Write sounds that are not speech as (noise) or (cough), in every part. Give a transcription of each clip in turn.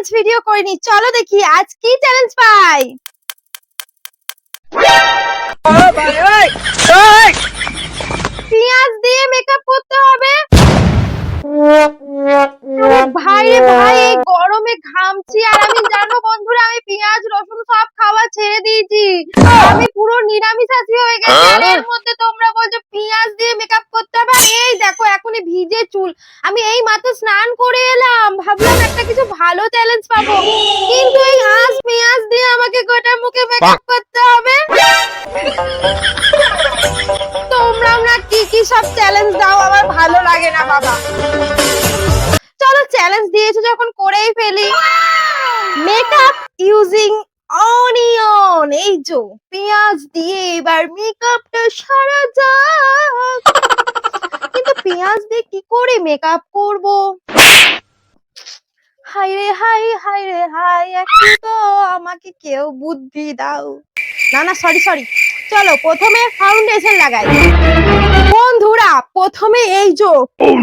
Challenge video করিনি চলো দেখি আজ কি চ্যালেঞ্জ পাই। পেঁয়াজ দিয়ে মেকআপ করতে হবে। ভাই রে ভাই, এই গরমে ঘামছি। আর আমি জানো বন্ধুরা, আমি পেঁয়াজ, রসুন সব খাওয়া ছেড়ে দিয়েছি। আমি পুরো নিরামিষাশী হয়ে গেছি। এর মধ্যে তোমরা বলছো পেঁয়াজ দিয়ে মেকআপ করতে চুল। আমি এই মাত্র স্নান করে এলাম। ভাবলাম একটা কিছু ভালো চ্যালেঞ্জ পাবো। কিন্তু এই আজ পেঁয়াজ দিয়ে আমাকে গোটা মুখে মেকআপ করতে হবে? তোমরা না কি কি সব চ্যালেঞ্জ দাও? আমার ভালো লাগে না, বাবা। চলো চ্যালেঞ্জ দিয়েছ যখন করেই ফেলি। মেকআপ ইউজিং অনিয়ন এই যে, পেঁয়াজ দিয়ে এবার মেকআপটা সারা যাক। পেঁয়াজ দিয়ে কি করে মেকআপ করব? হাই রে হাই হাই রে হাই একটু তো আমাকে কেউ বুদ্ধি দাও। না না সরি সরি চলো প্রথমে ফাউন্ডেশন লাগাই। বন্ধুরা প্রথমে এই যে Oh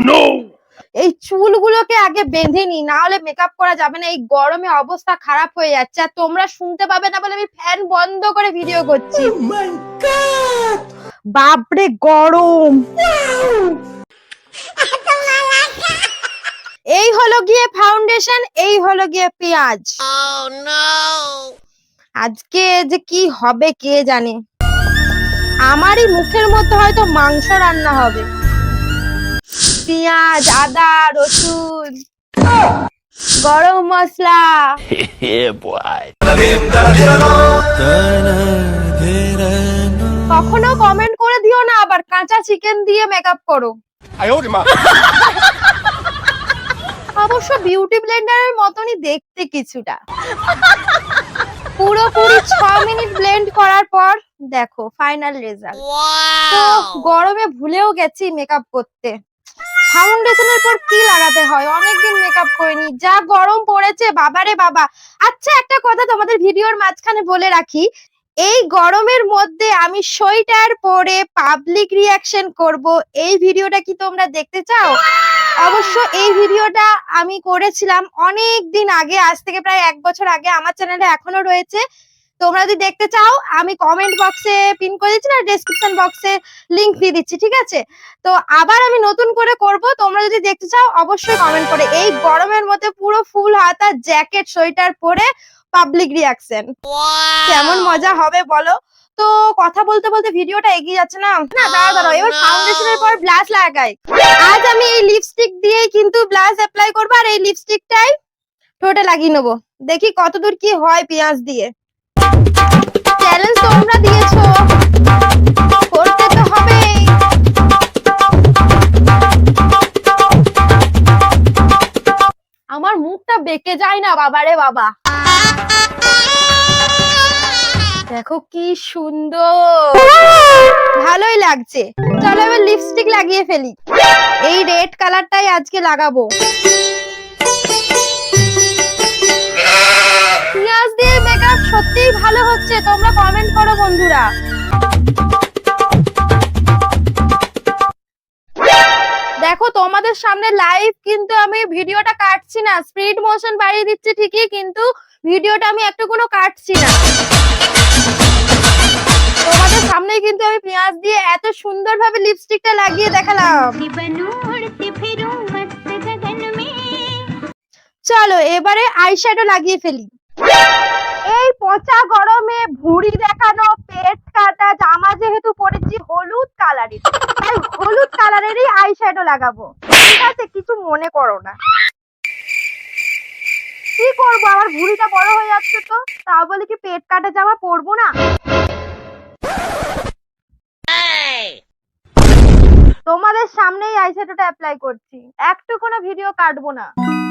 এই চুলগুলোকে আগে বেঁধে নি না হলে মেকআপ করা যাবে না। এই গরমে অবস্থা খারাপ হয়ে যাচ্ছে। আর তোমরা শুনতে পাবে না বলে আমি ফ্যান বন্ধ করে ভিডিও করছি। বাপরে গরম এই হলো গিয়ে ফাউন্ডেশন এই হলো গিয়ে পেঁয়াজ। Oh আজকে যে কি হবে কে জানে? আমারই মুখের মধ্যে হয়তো মাংস রান্না হবে। পেঁয়াজ আদা রসুন গরম মশলা। (laughs) কখনো কমেন্ট করে দিও না আবার কাঁচা চিকেন দিয়ে মেকআপ করো। (laughs) অবশ্য বিউটি ব্লেন্ডারের মতনই দেখতে কিছুটা। পুরোপুরি ছ মিনিট ব্লেন্ড করার পর দেখো ফাইনাল রেজাল্ট তো গরমে ভুলেও গেছি মেকআপ করতে। ফাউন্ডেশনের পর কি লাগাতে হয়? অনেকদিন মেকআপ করিনি। যা গরম পড়েছে বাবারে বাবা। আচ্ছা একটা কথা তোমাদের ভিডিওর মাঝখানে বলে রাখি এই গরমের মধ্যে আমি সোয়েটার পরে পাবলিক রিয়াকশন করব। এই ভিডিওটা কি তোমরা দেখতে চাও? অবশ্য এই ভিডিওটা আমি করেছিলাম অনেক দিন আগে আজ থেকে প্রায় এক বছর আগে। আমার চ্যানেলে এখনও রয়েছে। তোমরা যদি দেখতে চাও আমি কমেন্ট বক্সে পিন করে দিচ্ছি না ডেসক্রিপশন বক্সে লিংক দিয়ে দিচ্ছি ঠিক আছে? তো আবার আমি নতুন করে করব। তোমরা যদি দেখতে চাও অবশ্যই কমেন্ট করে। এই গরমের মধ্যে পুরো ফুল হাতা জ্যাকেট সোয়েটার পরে পাবলিক রিয়াকশন কেমন মজা হবে বলো? তো কথা বলতে বলতে ভিডিওটা এগিয়ে যাচ্ছে না। না দাঁড়াও দাঁড়াও এবার. ফাউন্ডেশনের পর ব্লাশ লাগাই। আজ আমি এই লিপস্টিক দিয়েই কিন্তু ব্লাশ অ্যাপ্লাই করব আর এই লিপস্টিকটাই ঠোঁটে লাগিয়ে নেব। দেখি কতদূর কি হয় পেঁয়াজ দিয়ে। চ্যালেঞ্জ তোমরা দিয়েছ। করতে তো হবেই। আমার মুখটা বেঁকে যায় না বাবারে বাবা। দেখো কি সুন্দর। ভালোই লাগছে। চলো এবার লিপস্টিক লাগিয়ে ফেলি। এই রেড কালারটাই আজকে লাগাবো। পেঁয়াজ দিয়ে মেকআপ সত্যিই ভালো হচ্ছে, তোমরা কমেন্ট করো বন্ধুরা। দেখো, তোমাদের সামনে লাইভ কিন্তু আমি ভিডিওটা কাটছি না। স্পিড মোশন বাড়িয়ে দিচ্ছি ঠিকই, কিন্তু ভিডিওটা আমি একটু কোনো কাটছি না। তোমাদের সামনে কিন্তু আমি পেঁয়াজ দিয়ে এত সুন্দরভাবে লিপস্টিকটা লাগিয়ে দেখালাম। চলো এবারে আইশ্যাডো লাগিয়ে ফেলি। এই পচা গরমে ভুড়ি দেখানো পেট কাটা জামা যেহেতু পরেছি হলুদ কালারের তাই হলুদ কালারেরই আইশ্যাডো লাগাবো। ঠিক আছে কিছু মনে করো না। কি করব? আমার ভুঁড়িটা বড় হয়ে যাচ্ছে তো। তা বলে কি পেট কাটা জামা পরবো না? তোমাদের সামনেই আইশ্যাডোটা অ্যাপ্লাই করছি। একটু কোনো ভিডিও কাটবো না।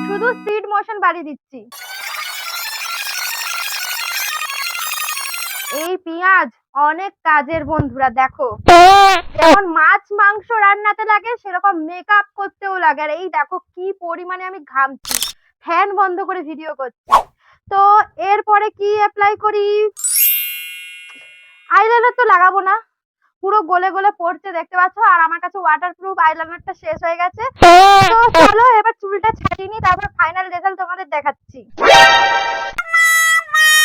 শুধু স্পিড মোশন বাড়িয়ে দিচ্ছি। এই পেঁয়াজ অনেক কাজের বন্ধুরা, দেখো। যেমন মাছ, মাংস রান্নাতে লাগে, সেরকম মেকআপ করতেও লাগে। আর এই দেখো কি পরিমাণে আমি ঘামছি। ফ্যান বন্ধ করে ভিডিও করছি। তো এরপরে কি অ্যাপ্লাই করি? আইলাইনার তো লাগাবো না। পুরো গলে গলে পড়ছে দেখতে পাচ্ছ? আর আমার কাছে ওয়াটারপ্রুফ আইলাইনারটা শেষ হয়ে গেছে। তো চলো এবার চুলটা ছাড়িয়ে নিই তারপর ফাইনাল রেজাল্ট তোমাদের দেখাচ্ছি।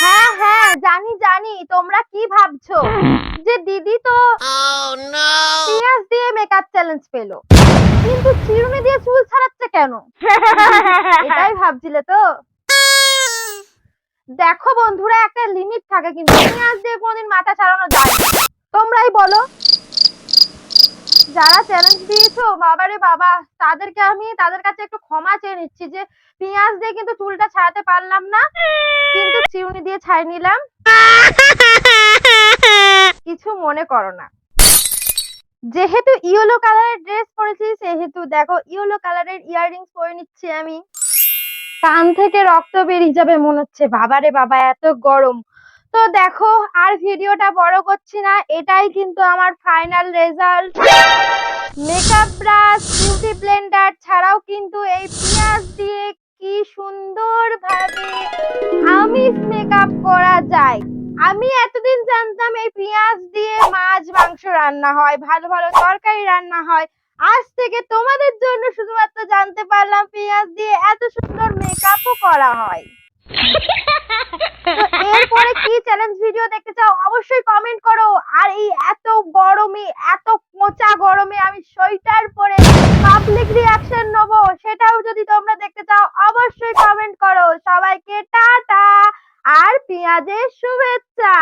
হ্যাঁ হ্যাঁ জানি জানি তোমরা কি ভাবছ? যে দিদি তো! পিঁয়াজ দিয়ে মেকআপ চ্যালেঞ্জ পেল। কিন্তু চিরুনি দিয়ে চুল ছাড়াচ্ছে কেন? এটাই ভাবছিলে তো? দেখো বন্ধুরা একটা লিমিট থাকে কিন্তু। পেঁয়াজ দিয়ে কোনোদিন মাথা ছাড়ানো যায় না। তোমরাই বলো যারা চ্যালেঞ্জ দিয়েছ বাবারে বাবা, তাদেরকে আমি, তাদের কাছে একটু ক্ষমা চেয়ে নিচ্ছি যে, পেঁয়াজ দিয়ে কিন্তু চুলটা ছাড়াতে পারলাম না, কিন্তু চিউনি দিয়ে ছাই নিলাম। কিছু মনে করো না। যেহেতু ইয়েলো কালারের ড্রেস পরেছি, সেহেতু দেখো ইয়েলো কালারের ইয়াররিংস পরে নিচ্ছি আমি। কান থেকে রক্ত বেরিয়ে যাবে মনে হচ্ছে বাবারে বাবা, এত গরম। তো দেখো, আর ভিডিওটা বড় করছি না, এটাই কিন্তু আমার final result makeup brush beauty blender ছাড়াও কিন্তু এই পেঁয়াজ দিয়ে কি সুন্দর ভাবে আমিষ মেকআপ করা যায়। আমি এতদিন জানতাম এই পেঁয়াজ দিয়ে মাছ, মাংস রান্না হয়, ভালো ভালো তরকারি রান্না হয়। আজ থেকে তোমাদের জন্য শুধুমাত্র জানতে পারলাম পেঁয়াজ দিয়ে এত সুন্দর মেকআপও করা হয়। এরপরে কি চ্যালেঞ্জ ভিডিও দেখতে চাও? অবশ্যই কমেন্ট করো। আর এই এত গরমে, এত পচা গরমে আমি সোয়েটার পরে পাবলিক রিয়াকশন নেব। সেটাও যদি তোমরা দেখতে চাও, অবশ্যই কমেন্ট করো। সবাইকে টাটা, আর পেঁয়াজের শুভেচ্ছা।